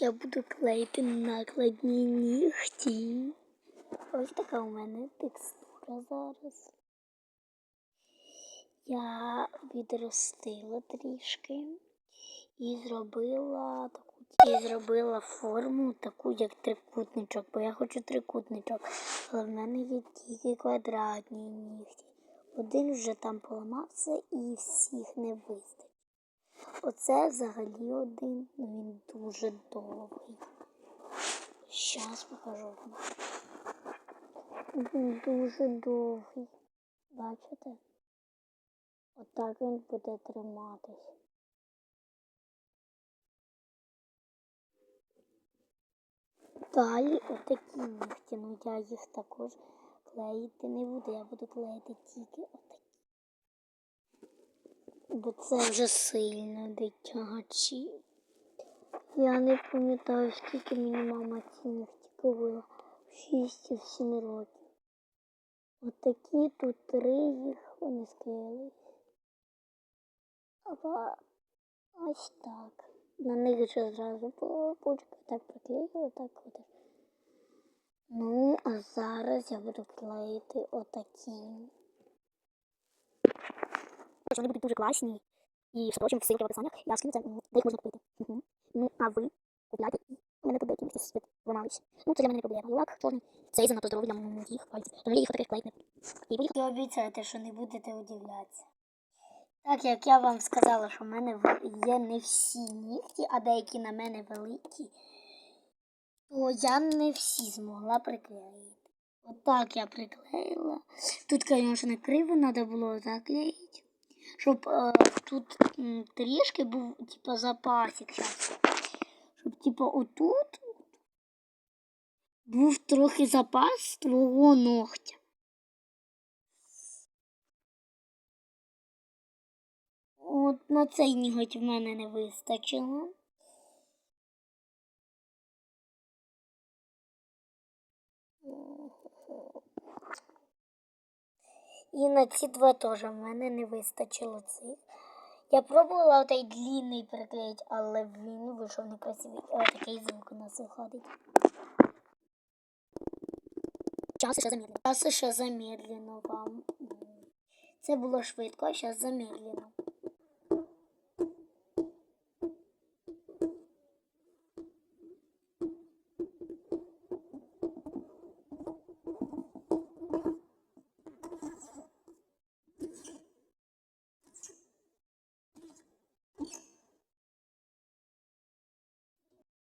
Я буду клеїти накладні нігті. Ось така у мене текстура зараз. Я відростила трішки і зробила таку і зробила форму таку, як трикутничок, бо я хочу трикутничок. Але в мене є тільки квадратні нігті. Один вже там поламався і всіх не вистачить. Оце взагалі один, ну він дуже довгий. Щас покажу вам. Він дуже довгий. Бачите? Отак він буде триматись. Далі отакі нігті, ну я їх також клеїти не буду, я буду клеїти тільки. Бо це вже сильно дитячі. Я не пам'ятаю, скільки мені мама ці нігті купила. В 6 чи в 7 років. Отакі тут три їх вони склеїли. Або ось так. На них вже зразу полупочка так приклеїла, так от. Ну, а зараз я буду клеїти отакі. Вони будуть дуже класні. І все прочим, в ссылки в описаннях я скину це, де їх можна купити. Угу. Ну, а ви купляйте. У мене тут деякі світ ламались. Ну, це для мене не проблема. Лак чорний, цей занадто здоровий для моїх пальців. Тому я їх таких клеїти не буду. І обіцяєте, що не будете удивлятися. Так як я вам сказала, що в мене є не всі нігті, а деякі на мене великі, то я не всі змогла приклеїти. Отак я приклеїла. Тут, звісно, криво треба було заклеїти, щоб е, тут м, трішки був типа запасик. Щоб типа отут був трохи запас твого ногтя. От на цей ніготь в мене не вистачило. І на ці два теж в мене не вистачило цих. Я пробувала отей длинний приклеїти, але він вийшов некрасивий. Ось такий звук у нас виходить. час ще замедлено. Час ще замедлено вам. Це було швидко, а зараз замедлено.